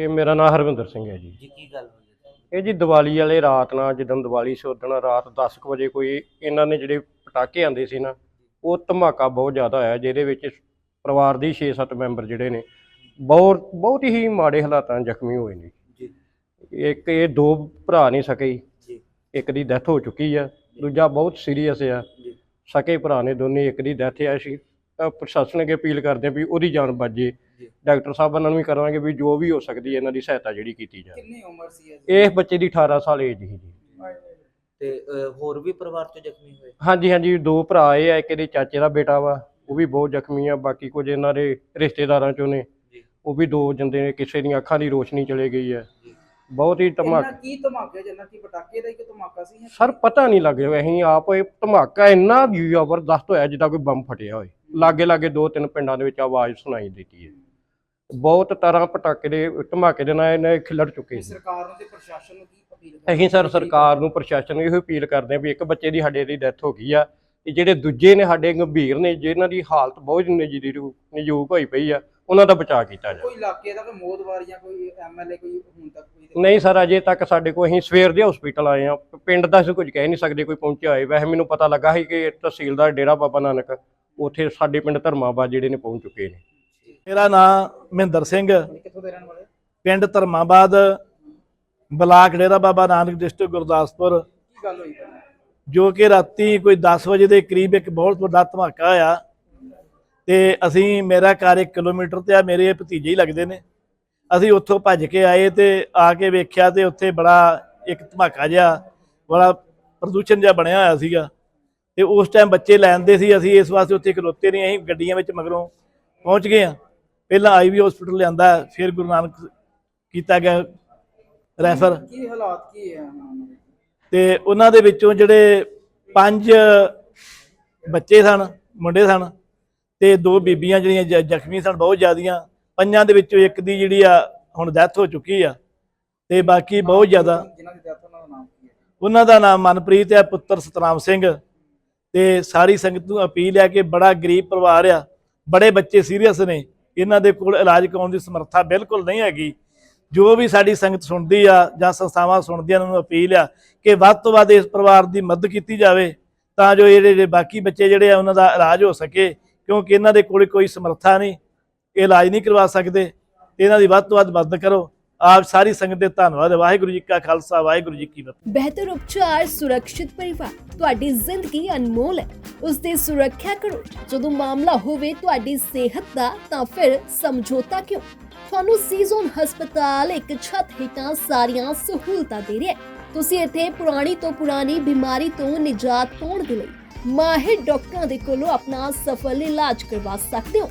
ਇਹ ਮੇਰਾ ਨਾਮ ਹਰਵਿੰਦਰ ਸਿੰਘ ਹੈ ਜੀ। ਜੀ ਕੀ ਗੱਲ ਹੋਈ ਹੈ? ਇਹ ਜੀ ਦੀਵਾਲੀ ਵਾਲੇ ਰਾਤ ਨਾਲ ਜਦੋਂ ਦੀਵਾਲੀ ਸੀ ਉਦੋਂ ਰਾਤ 10 ਕੁ ਵਜੇ ਕੋਈ ਇਹਨਾਂ ਨੇ ਜਿਹੜੇ ਪਟਾਕੇ ਆਂਦੇ ਸੀ ਨਾ ਉਹ ਧਮਾਕਾ ਬਹੁਤ ਜ਼ਿਆਦਾ ਹੋਇਆ ਜਿਹਦੇ ਵਿੱਚ ਪਰਿਵਾਰ ਦੇ 6-7 ਮੈਂਬਰ ਜਿਹੜੇ ਨੇ ਬਹੁਤ ਬਹੁਤ ਹੀ ਮਾੜੇ ਹਾਲਾਤਾਂ 'ਚ ਜ਼ਖਮੀ ਹੋਏ ਨੇ। ਜੀ। ਇੱਕ ਇਹ ਦੋ ਭਰਾ ਨਹੀਂ ਸਕੇ। ਜੀ। ਇੱਕ ਦੀ ਡੈਥ ਹੋ ਚੁੱਕੀ ਆ ਦੂਜਾ ਬਹੁਤ ਸੀਰੀਅਸ ਆ। ਜੀ। ਸਕੇ ਭਰਾ ਨੇ ਦੋਨੇ ਇੱਕ ਦੀ ਡੈਥ ਆ। ਸੀ ਤਾਂ ਪ੍ਰਸ਼ਾਸਨ ਅੱਗੇ ਅਪੀਲ ਕਰਦੇ ਆ ਵੀ ਉਹਦੀ ਜਾਨ ਬਚੇ ਜੀ। ਡਾਕਟਰ ਸਾਹਿਬਾਂ ਨਾਲ ਵੀ ਕਰਾਂਗੇ ਵੀ ਜੋ ਵੀ ਹੋ ਸਕਦੀ ਹੈ ਇਹਨਾਂ ਦੀ ਸਹਾਇਤਾ ਜਿਹੜੀ ਕੀਤੀ ਜਾਵੇ। ਕਿੰਨੀ ਉਮਰ ਸੀ ਇਹਦੀ? ਇਹ ਬੱਚੇ ਦੀ 18 ਸਾਲ ਏਜ ਸੀ ਜੀ। ਤੇ ਅਹ, ਹੋਰ ਵੀ ਪਰਿਵਾਰ ਚ ਜ਼ਖਮੀ ਹੋਏ? ਹਾਂਜੀ ਹਾਂਜੀ ਦੋ ਭਰਾ ਇਹ ਆ ਇੱਕ ਇਹਦੇ ਚਾਚੇ ਦਾ ਬੇਟਾ ਵਾ ਉਹ ਵੀ ਬਹੁਤ ਜ਼ਖਮੀ ਆ ਬਾਕੀ ਕੁਝ ਇਹਨਾਂ ਦੇ ਰਿਸ਼ਤੇਦਾਰਾਂ ਚੋਂ ਨੇ। ਜੀ। ਉਹ ਵੀ ਦੋ ਜੰਦੇ ਨੇ ਕਿਸੇ ਦੀਆਂ ਅੱਖਾਂ ਦੀ ਰੋਸ਼ਨੀ ਚਲੇ ਗਈ ਹੈ ਜੀ। ਬਹੁਤ ਹੀ ਇਹਨਾਂ ਧਮਾਕਾ ਕੀ ਧਮਾਕੇ ਜਿੰਨਾ ਕੀ ਪਟਾਕੇ ਦਾ ਹੀ ਕਿ ਧਮਾਕਾ ਸੀ ਜਾਂ ਸਰ ਪਤਾ ਨਹੀਂ ਲੱਗ ਰਿਹਾ ਅਸੀਂ ਆਪ ਇਹ ਧਮਾਕਾ ਇੰਨਾ ਜ਼ਬਰਦਸਤ ਹੋਇਆ ਜਿੱਦਾਂ ਕੋਈ ਬੰਬ ਫਟਿਆ ਹੋਏ। ਲਾਗੇ ਲਾਗੇ ਦੋ ਤਿੰਨ ਪਿੰਡਾਂ ਦੇ ਵਿੱਚ ਆਵਾਜ਼ ਸੁਣਾਈ ਦਿੱਤੀ ਹੈ। ਬਹੁਤ ਤਰ੍ਹਾਂ ਪਟਾਕੇ ਦੇ ਧਮਾਕੇ ਦੇ ਨਾਲ ਇਹਨੇ ਖਿਲੜ ਚੁੱਕੇ ਸੀ। ਸਰਕਾਰ ਨੂੰ ਤੇ ਪ੍ਰਸ਼ਾਸਨ ਨੂੰ ਕੀ ਅਪੀਲ ਕਰਦੇ ਅਸੀਂ ਸਰ ਸਰਕਾਰ ਨੂੰ ਪ੍ਰਸ਼ਾਸਨ ਨੂੰ ਇਹੋ ਅਪੀਲ ਕਰਦੇ ਹਾਂ ਵੀ ਇੱਕ ਬੱਚੇ ਦੀ ਸਾਡੇ ਦੀ ਡੈਥ ਹੋ ਗਈ ਆ ਤੇ ਜਿਹੜੇ ਦੂਜੇ ਨੇ ਸਾਡੇ ਗੰਭੀਰ ਨੇ ਜਿਨ੍ਹਾਂ ਦੀ ਹਾਲਤ ਬਹੁਤ ਨਜੀਰੂ ਨਜੂਕ ਹੋਈ ਪਈ ਆ ਉਹਨਾਂ ਦਾ ਬਚਾਅ ਕੀਤਾ ਜਾਵੇ। ਕੋਈ ਇਲਾਕੇ ਦਾ ਕੋਈ ਮੋਦਵਾਰ ਜਾਂ ਕੋਈ ਐਮਐਲਏ ਕੋਈ ਹੁਣ ਤੱਕ ਕੋਈ ਨਹੀਂ ਸਰ ਅਜੇ ਤੱਕ ਸਾਡੇ ਕੋਲ ਅਸੀਂ ਸਵੇਰ ਦੇ ਹਸਪੀਟਲ ਆਏ ਆ ਪਿੰਡ ਦਾ ਅਸੀਂ ਕੁਝ ਕਹਿ ਨਹੀਂ ਸਕਦੇ ਕੋਈ ਪਹੁੰਚਿਆ ਹੋਏ। ਵੈਸੇ ਮੈਨੂੰ ਪਤਾ ਲੱਗਾ ਸੀ ਕਿ ਤਹਿਸੀਲਦਾਰ ਡੇਰਾ ਬਾਬਾ ਨਾਨਕ ਉੱਥੇ ਸਾਡੇ ਪਿੰਡ ਧਰਮਾਬਾਦ ਜਿਹੜੇ ਨੇ ਪਹੁੰਚ ਚੁੱਕੇ ਨੇ। ਮੇਰਾ ਨਾਮ ਮਹਿੰਦਰ ਸਿੰਘ। ਕਿੱਥੋਂ ਦੇ ਰਹਿਣ ਵਾਲੇ ਪਿੰਡ ਧਰਮਾਬਾਦ ਬਲਾਕ ਡੇਰਾ ਬਾਬਾ ਨਾਨਕ ਡਿਸਟ੍ਰਿਕਟ ਗੁਰਦਾਸਪੁਰ। ਕੀ ਗੱਲ ਹੋਈ ਪਹਿਲਾਂ ਜੋ ਕਿ ਰਾਤੀ ਕੋਈ 10 ਵਜੇ ਦੇ ਕਰੀਬ ਇੱਕ ਬਹੁਤ ਵੱਡਾ ਧਮਾਕਾ ਹੋਇਆ ਤੇ ਅਸੀਂ ਮੇਰਾ ਘਰ 1 ਕਿਲੋਮੀਟਰ ਤੇ ਆ ਮੇਰੇ ਭਤੀਜੇ ਹੀ ਲੱਗਦੇ ਨੇ। ਅਸੀਂ ਉੱਥੋਂ ਭੱਜ ਕੇ ਆਏ ਤੇ ਆ ਕੇ ਵੇਖਿਆ ਤੇ ਉੱਥੇ ਬੜਾ ਇੱਕ ਧਮਾਕਾ ਜਿਹਾ ਬੜਾ ਪ੍ਰਦੂਸ਼ਣ ਜਿਹਾ ਬਣਿਆ ਹੋਇਆ ਸੀਗਾ। ਤੇ ਉਸ ਟਾਈਮ ਬੱਚੇ ਲੈਂਦੇ ਸੀ ਅਸੀਂ ਇਸ ਵਾਸਤੇ ਉੱਥੇ ਖਲੋਤੇ ਨਹੀਂ ਅਸੀਂ ਗੱਡੀਆਂ ਵਿੱਚ ਮਗਰੋਂ ਪਹੁੰਚ ਗਏ ਆ ਪਹਿਲਾਂ ਆਈਵੀ ਹਸਪੀਟਲ ਲਿਆਂਦਾ ਫਿਰ ਗੁਰੂ ਨਾਨਕ ਕੀਤਾ ਗਿਆ ਰੈਫਰ ਕੀ ਹਾਲਾਤ ਕੀ ਹੈ? ਤੇ ਉਹਨਾਂ ਦੇ ਵਿੱਚੋਂ ਜਿਹੜੇ ਪੰਜ ਬੱਚੇ ਸਨ ਮੁੰਡੇ ਸਨ ਤੇ ਦੋ ਬੀਬੀਆਂ ਜਿਹੜੀਆਂ ਜ਼ਖਮੀ ਸਨ ਬਹੁਤ ਜ਼ਿਆਦੀਆਂ। ਪੰਜਾਂ ਦੇ ਵਿੱਚੋਂ ਇੱਕ ਦੀ ਜਿਹੜੀ ਆ ਹੁਣ ਡੈਥ ਹੋ ਚੁੱਕੀ ਆ ਤੇ ਬਾਕੀ ਬਹੁਤ ਜ਼ਿਆਦਾ। ਉਹਨਾਂ ਦਾ ਨਾਮ ਮਨਪ੍ਰੀਤ ਹੈ ਪੁੱਤਰ ਸਤਨਾਮ ਸਿੰਘ। ਤੇ ਸਾਰੀ ਸੰਗਤ ਨੂੰ ਅਪੀਲ ਹੈ ਕਿ ਬੜਾ ਗਰੀਬ ਪਰਿਵਾਰ ਆ ਬੜੇ ਬੱਚੇ ਸੀਰੀਅਸ ਨੇ। ਇਹਨਾਂ ਦੇ ਕੋਲ ਇਲਾਜ ਕਰਾਉਣ ਦੀ ਸਮਰੱਥਾ ਬਿਲਕੁਲ ਨਹੀਂ ਹੈਗੀ। ਜੋ ਵੀ ਸਾਡੀ ਸੰਗਤ ਸੁਣਦੀ ਆ ਜਾਂ ਸੰਸਥਾਵਾਂ ਸੁਣਦੀਆਂ ਉਹਨਾਂ ਨੂੰ ਅਪੀਲ ਆ ਕਿ ਵੱਧ ਤੋਂ ਵੱਧ ਇਸ ਪਰਿਵਾਰ ਦੀ ਮਦਦ ਕੀਤੀ ਜਾਵੇ ਤਾਂ ਜੋ ਇਹ ਜਿਹੜੇ ਬਾਕੀ ਬੱਚੇ ਜਿਹੜੇ ਆ, ਉਹਨਾਂ ਦਾ ਇਲਾਜ ਹੋ ਸਕੇ। ਕਿਉਂਕਿ ਇਹਨਾਂ ਦੇ ਕੋਲ ਕੋਈ ਸਮਰੱਥਾ ਨਹੀਂ, ਇਹ ਇਲਾਜ ਨਹੀਂ ਕਰਵਾ ਸਕਦੇ। ਇਹਨਾਂ ਦੀ ਵੱਧ ਤੋਂ ਵੱਧ ਮਦਦ ਕਰੋ। ਆਪ ਸਾਰੀ ਸੰਗਤ ਦੇ ਧੰਨਵਾਦ। ਵਾਹਿਗੁਰੂ ਜੀ ਕਾ ਖਾਲਸਾ, ਵਾਹਿਗੁਰੂ ਜੀ ਕੀ ਫਤਿਹ। ਬਿਹਤਰ ਉਪਚਾਰ, ਸੁਰੱਖਿਅਤ ਪਰਿਵਾਰ, ਤੁਹਾਡੀ ਜ਼ਿੰਦਗੀ ਅਨਮੋਲ ਹੈ। ਉਸ ਦੀ ਸੁਰੱਖਿਆ ਕਰੋ। ਜਦੋਂ ਮਾਮਲਾ ਹੋਵੇ ਤੁਹਾਡੀ ਸਿਹਤ ਦਾ, ਤਾਂ ਫਿਰ ਸਮਝੌਤਾ ਕਿਉਂ? ਤੁਹਾਨੂੰ ਸੀਜ਼ਨ ਹਸਪਤਾਲ ਇੱਕ ਛੱਤ ਹੇਠਾਂ ਸਾਰੀਆਂ ਸਹੂਲਤਾਂ ਦੇ ਰਿਹਾ ਹੈ। ਤੁਸੀਂ ਇੱਥੇ ਪੁਰਾਣੀ ਤੋਂ ਪੁਰਾਣੀ ਬਿਮਾਰੀ ਤੋਂ ਨਿਜਾਤ ਪਾਉਣ ਦੇ ਲਈ ਮਾਹਿਰ ਡਾਕਟਰਾਂ ਦੇ ਕੋਲੋਂ ਆਪਣਾ ਸਫਲ ਇਲਾਜ ਕਰਵਾ ਸਕਦੇ ਹੋ।